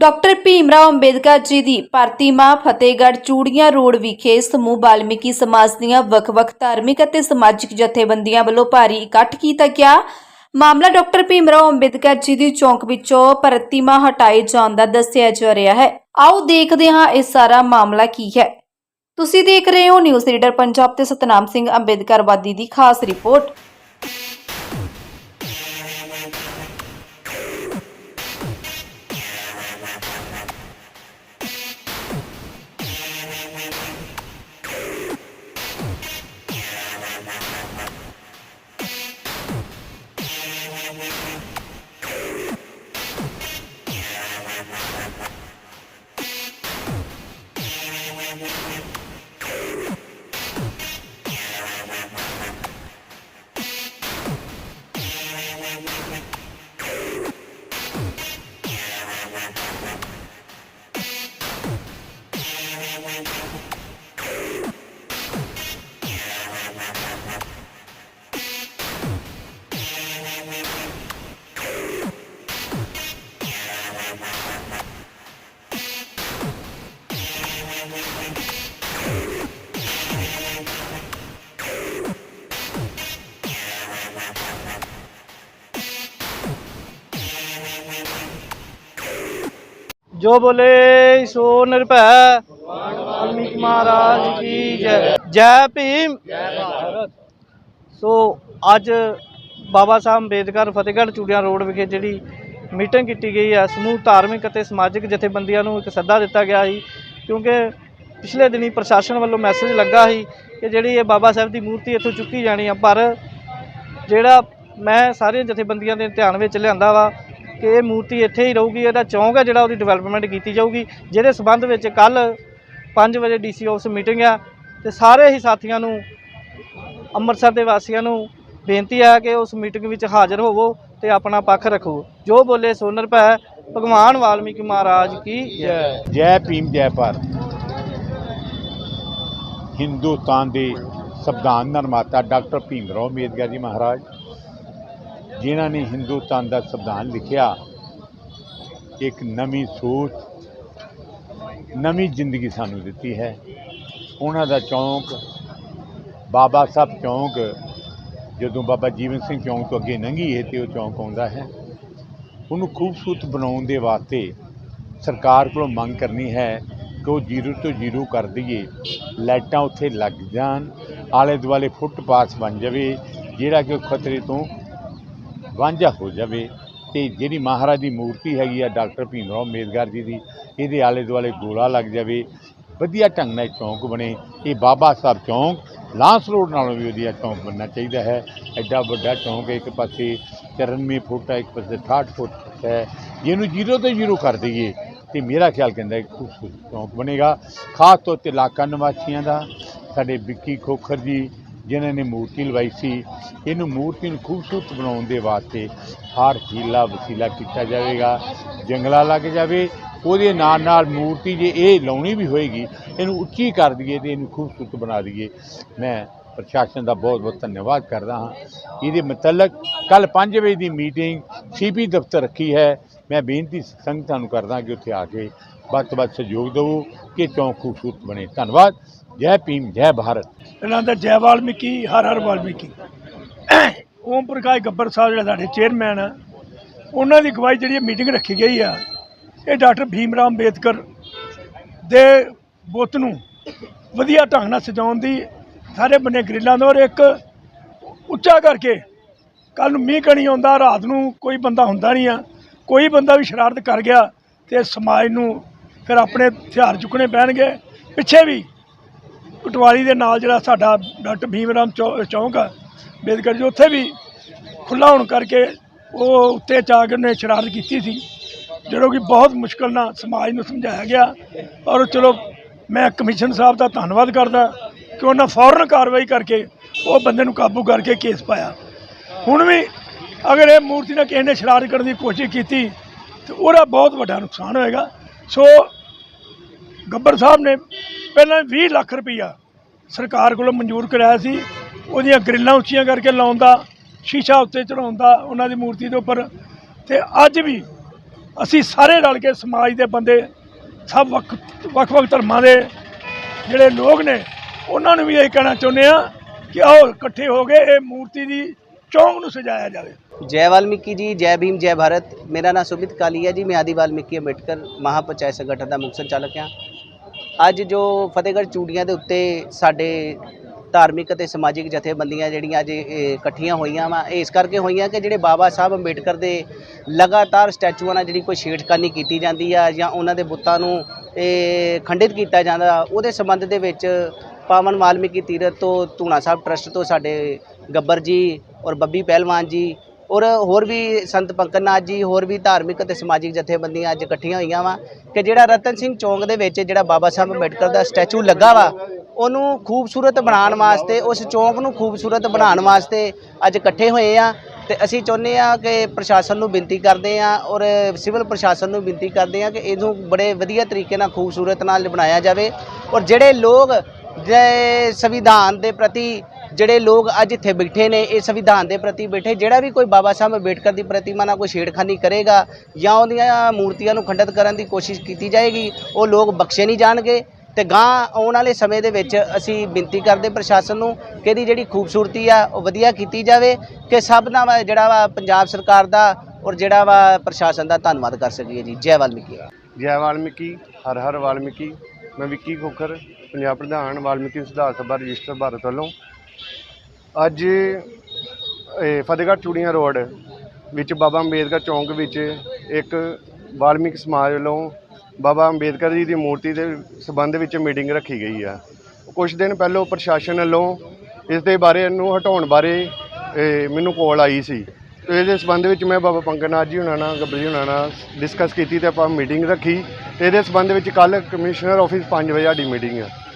Doctor Bhimrao Ambedkar ji ਦੀ ਪ੍ਰਤਿਮਾ Fatehgarh Churian road ਵਿਖੇ ਸਮੂਹ ਬਾਲਮੀਕੀ ਸਮਾਜ ਦੀਆਂ ਵੱਖ-ਵੱਖ ਧਾਰਮਿਕ ਅਤੇ ਸਮਾਜਿਕ ਜਥੇਬੰਦੀਆਂ ਵੱਲੋਂ ਭਾਰੀ ਇਕੱਠ ਕੀਤਾ ਗਿਆ। ਮਾਮਲਾ ਡਾਕਟਰ ਭੀਮਰਾਓ ਅੰਬੇਦਕਰ ਜੀ ਦੀ ਚੌਂਕ ਵਿੱਚੋਂ ਪ੍ਰਤਿਮਾ ਹਟਾਏ ਜਾਣ ਦਾ ਦੱਸਿਆ ਜਾ ਰਿਹਾ ਹੈ। ਆਓ ਦੇਖਦੇ ਹਾਂ ਇਹ ਸਾਰਾ ਮਾਮਲਾ ਕੀ ਹੈ। ਤੁਸੀਂ ਦੇਖ ਰਹੇ ਹੋ ਨਿਊਜ਼ ਰੀਡਰ ਪੰਜਾਬ ਤੇ ਸਤਨਾਮ ਸਿੰਘ ਅੰਬੇਦਕਰਵਾਦੀ ਦੀ ਖਾਸ ਰਿਪੋਰਟ। ਜੋ ਬੋਲੇ ਸੋ ਨਿਰਭੈ। ਵਾਲਮੀਕ ਮਹਾਰਾਜ ਕੀ ਜੈ। ਜੈ ਭੀਮ। ਸੋ ਅੱਜ ਬਾਬਾ ਸਾਹਿਬ ਅੰਬੇਦਕਰ ਫਤਿਹਗੜ੍ਹ ਚੂੜੀਆਂ ਰੋਡ ਵਿਖੇ ਜਿਹੜੀ ਮੀਟਿੰਗ ਕੀਤੀ ਗਈ ਹੈ, ਸਮੂਹ ਧਾਰਮਿਕ ਅਤੇ ਸਮਾਜਿਕ ਜਥੇਬੰਦੀਆਂ ਨੂੰ ਇੱਕ ਸੱਦਾ ਦਿੱਤਾ ਗਿਆ ਸੀ, ਕਿਉਂਕਿ ਪਿਛਲੇ ਦਿਨੀ ਪ੍ਰਸ਼ਾਸਨ ਵੱਲੋਂ ਮੈਸੇਜ ਲੱਗਾ ਸੀ ਕਿ ਜਿਹੜੀ ਇਹ ਬਾਬਾ ਸਾਹਿਬ ਦੀ ਮੂਰਤੀ ਇੱਥੋਂ ਚੁੱਕੀ ਜਾਣੀ ਆ, ਪਰ ਜਿਹੜਾ ਮੈਂ ਸਾਰੀਆਂ ਜਥੇਬੰਦੀਆਂ ਦੇ ਧਿਆਨ ਵਿੱਚ ਲਿਆਂਦਾ ਵਾ ਕਿ ਇਹ ਮੂਰਤੀ ਇੱਥੇ ਹੀ ਰਹੂਗੀ, ਇਹਦਾ ਚੌਂਕ ਹੈ ਜਿਹੜਾ ਉਹਦੀ ਡਿਵੈਲਪਮੈਂਟ ਕੀਤੀ ਜਾਊਗੀ, ਜਿਹਦੇ ਸਬੰਧ ਵਿੱਚ ਕੱਲ 5 ਵਜੇ ਡੀਸੀ ਆਫਿਸ ਮੀਟਿੰਗ ਆ, ਤੇ ਸਾਰੇ ਹੀ ਸਾਥੀਆਂ ਨੂੰ, ਅੰਮ੍ਰਿਤਸਰ ਦੇ ਵਾਸੀਆਂ ਨੂੰ ਬੇਨਤੀ ਹੈ ਕਿ ਉਸ ਮੀਟਿੰਗ ਵਿੱਚ ਹਾਜ਼ਰ ਹੋਵੋ ਤੇ ਆਪਣਾ ਪੱਖ ਰੱਖੋ। ਜੋ ਬੋਲੇ ਸੋਨਰ ਭੈ, ਭਗਵਾਨ ਵਾਲਮੀਕੀ ਮਹਾਰਾਜ ਕੀ ਜੈ। ਜੈ ਭੀਮ, ਜੈ ਭਾਰਤ। ਹਿੰਦੁਸਤਾਨ ਦੇ ਸੰਵਿਧਾਨ ਨਿਰਮਾਤਾ ਡਾਕਟਰ ਭੀਮ ਰਾਓ ਅੰਬੇਦਕਰ ਜੀ ਮਹਾਰਾਜ। ਜਿਨ੍ਹਾਂ ਨੇ ਹਿੰਦੁਸਤਾਨ ਦਾ ਸੰਵਿਧਾਨ ਲਿਖਿਆ, ਇੱਕ ਨਵੀਂ ਸੋਚ, ਨਵੀਂ ਜ਼ਿੰਦਗੀ ਸਾਨੂੰ ਦਿੱਤੀ ਹੈ। ਉਹਨਾਂ ਦਾ ਚੌਂਕ, ਬਾਬਾ ਸਾਹਿਬ ਚੌਂਕ, ਜਦੋਂ ਬਾਬਾ ਜੀਵਨ ਸਿੰਘ ਚੌਂਕ ਤੋਂ ਅੱਗੇ ਲੰਘੀਏ ਹੈ ਤੇ ਉਹ ਚੌਂਕ ਆਉਂਦਾ ਹੈ, ਉਹਨੂੰ ਖੂਬਸੂਰਤ ਬਣਾਉਣ ਦੇ ਵਾਸਤੇ ਸਰਕਾਰ ਕੋਲੋਂ ਮੰਗ ਕਰਨੀ ਹੈ ਕਿ ਉਹ ਜ਼ੀਰੋ ਤੋਂ ਜ਼ੀਰੋ ਕਰ ਦਈਏ। ਲਾਈਟਾਂ ਉੱਥੇ ਲੱਗ ਜਾਣ ਆਲੇ ਦੁਆਲੇ ਫੁੱਟਪਾਥ ਬਣ ਜਾਵੇ, ਜਿਹੜਾ ਕਿ ਉਹ ਖਤਰੇ ਤੋਂ ਵਾਂਝਾ ਹੋ ਜਾਵੇ ਤੇ ਜਿਹੜੀ ਮਹਾਰਾਜ ਦੀ ਮੂਰਤੀ ਹੈਗੀ ਆ ਡਾਕਟਰ ਭੀਮ ਰਾਓ ਅੰਬੇਦਕਰ ਜੀ ਦੀ ਇਹਦੇ ਆਲੇ ਦੁਆਲੇ ਗੋਲਾ ਲੱਗ ਜਾਵੇ ਵਧੀਆ ਢੰਗ ਨਾਲ ਚੌਂਕ ਬਣੇ ਇਹ ਬਾਬਾ ਸਾਹਿਬ ਚੌਂਕ ਲਾਂਸ ਰੋਡ ਨਾਲੋਂ ਵੀ ਵਧੀਆ ਚੌਂਕ ਬਣਨਾ ਚਾਹੀਦਾ ਹੈ। ਐਡਾ ਵੱਡਾ ਚੌਂਕ ਹੈ, ਇੱਕ ਪਾਸੇ 94 ਫੁੱਟ ਹੈ ਇੱਕ ਪਾਸੇ 68 ਫੁੱਟ ਹੈ। ਜਿਹਨੂੰ ਜ਼ੀਰੋ ਤੋਂ ਜ਼ੀਰੋ ਕਰ ਦਈਏ ਤੇ ਮੇਰਾ ਖਿਆਲ ਕਹਿੰਦਾ ਇੱਕ ਖੂਬਸੂਰਤ ਚੌਂਕ ਬਣੇਗਾ। ਖਾਸ ਤੌਰ ਤੇ ਇਲਾਕਾ ਨਿਵਾਸੀਆਂ ਦਾ ਸਾਡੇ ਵਿੱਕੀ ਖੋਖਰ ਜੀ ਜਿਨ੍ਹਾਂ ਨੇ ਮੂਰਤੀ ਲਵਾਈ ਸੀ, ਇਹਨੂੰ ਮੂਰਤੀ ਨੂੰ ਖੂਬਸੂਰਤ ਬਣਾਉਣ ਦੇ ਵਾਸਤੇ ਹਰ ਹੀਲਾ ਵਸੀਲਾ ਕੀਤਾ ਜਾਵੇਗਾ, ਜੰਗਲਾ ਲੱਗ ਜਾਵੇ, ਉਹਦੇ ਨਾਲ ਨਾਲ ਮੂਰਤੀ ਜੇ ਇਹ ਲਾਉਣੀ ਵੀ ਹੋਏਗੀ, ਇਹਨੂੰ ਉੱਚੀ ਕਰ ਦਈਏ ਤੇ ਇਹਨੂੰ ਖੂਬਸੂਰਤ ਬਣਾ ਦਈਏ। ਮੈਂ ਪ੍ਰਸ਼ਾਸਨ ਦਾ ਬਹੁਤ ਬਹੁਤ ਧੰਨਵਾਦ ਕਰਦਾ ਹਾਂ। ਇਹਦੇ ਮੁਤਲਕ ਕੱਲ 5 ਵਜੇ ਦੀ ਮੀਟਿੰਗ ਸੀਪੀ ਦਫ਼ਤਰ ਰੱਖੀ ਹੈ। ਮੈਂ ਬੇਨਤੀ ਸੰਗਤਾਂ ਨੂੰ ਕਰਦਾ ਕਿ ਉੱਥੇ ਆ ਕੇ ਵੱਧ ਤੋਂ ਵੱਧ ਸਹਿਯੋਗ ਦਿਓ ਕਿ ਚੌਂਕ ਖੂਬਸੂਰਤ ਬਣੇ। ਧੰਨਵਾਦ। ਜੈ ਭੀਮ, ਜੈ ਭਾਰਤ। ਇਹਨਾਂ ਦਾ ਜੈ ਵਾਲਮੀਕੀ, ਹਰ ਹਰ ਵਾਲਮੀਕੀ। ਓਮ ਪ੍ਰਕਾਸ਼ ਗੱਬਰ ਸਾਹਿਬ ਜਿਹੜੇ ਸਾਡੇ ਚੇਅਰਮੈਨ ਆ, ਉਹਨਾਂ ਦੀ ਅਗਵਾਈ ਜਿਹੜੀ ਮੀਟਿੰਗ ਰੱਖੀ ਗਈ ਆ, ਇਹ ਡਾਕਟਰ ਭੀਮ ਰਾਮ ਅੰਬੇਦਕਰ ਦੇ ਬੁੱਤ ਨੂੰ ਵਧੀਆ ਢੰਗ ਨਾਲ ਸਜਾਉਣ ਦੀ ਸਾਰੇ ਬੰਨੇ ਗ੍ਰਿਲਾਂ ਦਾ ਔਰ ਇੱਕ ਉੱਚਾ ਕਰਕੇ ਕੱਲ ਨੂੰ ਮੀਂਹ ਕਣੀ ਆਉਂਦਾ, ਰਾਤ ਨੂੰ ਕੋਈ ਬੰਦਾ ਹੁੰਦਾ ਨਹੀਂ ਆ, ਕੋਈ ਬੰਦਾ ਵੀ ਸ਼ਰਾਰਤ ਕਰ ਗਿਆ ਤੇ ਸਮਾਜ ਨੂੰ ਫਿਰ ਆਪਣੇ ਹਥਿਆਰ ਚੁੱਕਣੇ ਪੈਣਗੇ। ਪਿੱਛੇ ਵੀ ਕਟਵਾਲੀ ਦੇ ਨਾਲ ਜਿਹੜਾ ਸਾਡਾ ਡਾਕਟਰ ਭੀਮ ਰਾਮ ਚੌ- ਚੌਂਕ ਆ, ਅੰਬੇਦਕਰ ਜੀ, ਉੱਥੇ ਵੀ ਖੁੱਲਾ ਹੋਣ ਕਰਕੇ ਉਹ ਉੱਤੇ ਚਾ ਕੇ ਉਹਨੇ ਸ਼ਰਾਰਤ ਕੀਤੀ ਸੀ। ਜਦੋਂ ਕਿ ਬਹੁਤ ਮੁਸ਼ਕਲ ਨਾਲ ਸਮਾਜ ਨੂੰ ਸਮਝਾਇਆ ਗਿਆ ਔਰ ਚਲੋ ਮੈਂ ਕਮਿਸ਼ਨ ਸਾਹਿਬ ਦਾ ਧੰਨਵਾਦ ਕਰਦਾ ਕਿ ਉਹਨਾਂ ਫੌਰਨ ਕਾਰਵਾਈ ਕਰਕੇ ਉਹ ਬੰਦੇ ਨੂੰ ਕਾਬੂ ਕਰਕੇ ਕੇਸ ਪਾਇਆ। ਹੁਣ ਵੀ ਅਗਰ ਇਹ ਮੂਰਤੀ ਨਾਲ ਕਿਸੇ ਨੇ ਸ਼ਰਾਰਤ ਕਰਨ ਦੀ ਕੋਸ਼ਿਸ਼ ਕੀਤੀ ਤੇ ਉਹਦਾ ਬਹੁਤ ਵੱਡਾ ਨੁਕਸਾਨ ਹੋਏਗਾ। ਸੋ ਗੱਬਰ ਸਾਹਿਬ ਨੇ ਪਹਿਲਾਂ 20 ਲੱਖ ਰੁਪਈਆ ਸਰਕਾਰ ਕੋਲੋਂ ਮਨਜ਼ੂਰ ਕਰਾਇਆ ਸੀ। ਉਹਦੀਆਂ ਗ੍ਰਿਲਾਂ ਉੱਚੀਆਂ ਕਰਕੇ ਲਾਉਂਦਾ ਸ਼ੀਸ਼ਾ ਉੱਤੇ ਚੜਾਉਣ ਉਹਨਾਂ ਦੀ ਮੂਰਤੀ ਦੇ ਉੱਪਰ। ਤੇ ਅੱਜ ਵੀ ਅਸੀਂ ਸਾਰੇ ਰਲ ਕੇ ਸਮਾਜ ਦੇ ਬੰਦੇ, ਸਭ ਵੱਖ-ਵੱਖ ਧਰਮਾਂ ਦੇ ਜਿਹੜੇ ਲੋਕ ਨੇ, ਉਹਨਾਂ ਨੂੰ ਵੀ ਇਹ ਕਹਿਣਾ ਚਾਹੁੰਦੇ ਆ ਕਿ ਆਓ ਇਕੱਠੇ ਹੋ ਗਏ ਇਹ ਮੂਰਤੀ ਦੀ ਚੌਂਕ ਨੂੰ ਸਜਾਇਆ ਜਾਵੇ। ਜੈ ਵਾਲਮੀਕੀ ਜੀ, ਜੈ ਭੀਮ, ਜੈ ਭਾਰਤ। ਮੇਰਾ ਨਾਮ ਸੁਮਿਤ ਕਾਲੀ ਹੈ ਜੀ, ਮੈਂ ਆਦੀ ਵਾਲਮੀਕੀ ਅੰਬੇਡਕਰ ਮਹਾਪੰਚਾਇਤ ਸੰਗਠਨ ਦਾ ਮੁਖ ਸੰਚਾਲਕ ਹਾਂ। ਅੱਜ ਜੋ ਫਤਿਹਗੜ੍ਹ ਚੂੜੀਆਂ ਦੇ ਉੱਤੇ ਸਾਡੇ ਧਾਰਮਿਕ ਅਤੇ ਸਮਾਜਿਕ ਜਥੇਬੰਦੀਆਂ ਜਿਹੜੀਆਂ ਅੱਜ ਇਹ ਇਕੱਠੀਆਂ ਹੋਈਆਂ ਵਾ ਇਸ ਕਰਕੇ ਹੋਈਆਂ ਕਿ ਜਿਹੜੇ ਬਾਬਾ ਸਾਹਿਬ ਅੰਬੇਡਕਰ ਦੇ ਲਗਾਤਾਰ ਸਟੈਚੂਆਂ ਨਾਲ ਜਿਹੜੀ ਕੋਈ ਛੇੜਖਾਨੀ ਕੀਤੀ ਜਾਂਦੀ ਆ ਜਾਂ ਉਹਨਾਂ ਦੇ ਬੁੱਤਾਂ ਨੂੰ ਇਹ ਖੰਡਿਤ ਕੀਤਾ ਜਾਂਦਾ, ਉਹਦੇ ਸੰਬੰਧ ਦੇ ਵਿੱਚ ਪਾਵਨ ਵਾਲਮੀਕੀ ਤੀਰਥ ਤੋਂ ਧੂਣਾ ਸਾਹਿਬ ਟਰਸਟ ਤੋਂ ਸਾਡੇ ਗੱਬਰ ਜੀ ਔਰ ਬੱਬੀ ਪਹਿਲਵਾਨ ਜੀ ਔਰ ਹੋਰ ਵੀ ਸੰਤ ਪੰਕਜਨਾਥ ਜੀ, ਹੋਰ ਵੀ ਧਾਰਮਿਕ ਅਤੇ ਸਮਾਜਿਕ ਜਥੇਬੰਦੀਆਂ ਅੱਜ ਇਕੱਠੀਆਂ ਹੋਈਆਂ ਵਾ ਕਿ ਜਿਹੜਾ ਰਤਨ ਸਿੰਘ ਚੌਂਕ ਦੇ ਵਿੱਚ ਜਿਹੜਾ ਬਾਬਾ ਸਾਹਿਬ ਅੰਬੇਡਕਰ ਦਾ ਸਟੈਚੂ ਲੱਗਾ ਵਾ, ਉਹਨੂੰ ਖੂਬਸੂਰਤ ਬਣਾਉਣ ਵਾਸਤੇ, ਉਸ ਚੌਂਕ ਨੂੰ ਖੂਬਸੂਰਤ ਬਣਾਉਣ ਵਾਸਤੇ ਅੱਜ ਇਕੱਠੇ ਹੋਏ ਆ ਤੇ ਅਸੀਂ ਚਾਹੁੰਦੇ ਆ ਕਿ ਪ੍ਰਸ਼ਾਸਨ ਨੂੰ ਬੇਨਤੀ ਕਰਦੇ ਆ ਔਰ ਸਿਵਲ ਪ੍ਰਸ਼ਾਸਨ ਨੂੰ ਬੇਨਤੀ ਕਰਦੇ ਆ ਕਿ ਇਹਨੂੰ ਬੜੇ ਵਧੀਆ ਤਰੀਕੇ ਨਾਲ ਖੂਬਸੂਰਤ ਨਾਲ ਬਣਾਇਆ ਜਾਵੇ ਔਰ ਜਿਹੜੇ ਲੋਕ ਜੇ ਸੰਵਿਧਾਨ ਦੇ ਪ੍ਰਤੀ ਜਿਹੜੇ ਲੋਕ ਅੱਜ ਇੱਥੇ ਬੈਠੇ ਨੇ ਇਹ ਸੰਵਿਧਾਨ ਦੇ ਪ੍ਰਤੀ ਬੈਠੇ, ਜਿਹੜਾ ਵੀ ਕੋਈ ਬਾਬਾ ਸਾਹਿਬ ਅੰਬੇਡਕਰ ਦੀ ਪ੍ਰਤਿਮਾ ਨਾਲ ਕੋਈ ਛੇੜਖਾਨੀ ਕਰੇਗਾ ਜਾਂ ਉਹਦੀਆਂ ਮੂਰਤੀਆਂ ਨੂੰ ਖੰਡਿਤ ਕਰਨ ਦੀ ਕੋਸ਼ਿਸ਼ ਕੀਤੀ ਜਾਏਗੀ, ਉਹ ਲੋਕ ਬਖਸ਼ੇ ਨਹੀਂ ਜਾਣਗੇ। ਤੇ ਗਾਂ ਆਉਣ ਵਾਲੇ ਸਮੇਂ ਦੇ ਵਿੱਚ ਅਸੀਂ ਬੇਨਤੀ ਕਰਦੇ ਪ੍ਰਸ਼ਾਸਨ ਨੂੰ ਕਿ ਇਹਦੀ ਜਿਹੜੀ ਖੂਬਸੂਰਤੀ ਆ, ਉਹ ਵਧੀਆ ਕੀਤੀ ਜਾਵੇ, ਕਿ ਸਭ ਦਾ ਜਿਹੜਾ ਵਾ ਪੰਜਾਬ ਸਰਕਾਰ ਦਾ ਔਰ ਜਿਹੜਾ ਵਾ ਪ੍ਰਸ਼ਾਸਨ ਦਾ ਧੰਨਵਾਦ ਕਰ ਸਕੀਏ ਜੀ। ਜੈ ਵਾਲਮੀਕੀ। ਜੈ ਵਾਲਮੀਕੀ, ਹਰ ਹਰ ਵਾਲਮੀਕੀ। ਮੈਂ ਵਿੱਕੀ ਖੋਖਰ, ਪੰਜਾਬ ਪ੍ਰਧਾਨ, ਵਾਲਮੀਕੀ ਸੁਧਾਰ ਸਭਾ ਰਜਿਸਟਰ, ਭਾਰਤ ਵੱਲੋਂ ਅੱਜ ਇਹ ਫਤਿਹਗੜ੍ਹ ਚੂੜੀਆਂ ਰੋਡ ਵਿੱਚ ਬਾਬਾ ਅੰਬੇਦਕਰ ਚੌਂਕ ਵਿੱਚ ਇੱਕ ਵਾਲਮੀਕ ਸਮਾਜ ਵੱਲੋਂ ਬਾਬਾ ਅੰਬੇਦਕਰ ਜੀ ਦੀ ਮੂਰਤੀ ਦੇ ਸਬੰਧ ਵਿੱਚ ਮੀਟਿੰਗ ਰੱਖੀ ਗਈ ਆ। ਕੁਝ ਦਿਨ ਪਹਿਲਾਂ ਪ੍ਰਸ਼ਾਸਨ ਵੱਲੋਂ ਇਸ ਦੇ ਬਾਰੇ ਨੂੰ ਹਟਾਉਣ ਬਾਰੇ ਇਹ, ਮੈਨੂੰ ਕੋਲ ਆਈ ਸੀ। ਤੇ ਇਹਦੇ ਸਬੰਧ ਵਿੱਚ ਮੈਂ ਬਾਬਾ ਪੰਕਜਨਾਥ ਜੀ ਹੁਣਾਂ ਨਾਲ ਗੱਬਰ ਜੀ ਹੁਣਾਂ ਨਾਲ ਡਿਸਕਸ ਕੀਤੀ ਤੇ ਆਪਾਂ ਮੀਟਿੰਗ ਰੱਖੀ। ਤੇ ਇਹਦੇ ਸਬੰਧ ਵਿੱਚ ਕੱਲ ਕਮਿਸ਼ਨਰ ਆਫਿਸ 5 ਵਜੇ ਸਾਡੀ ਮੀਟਿੰਗ ਆ।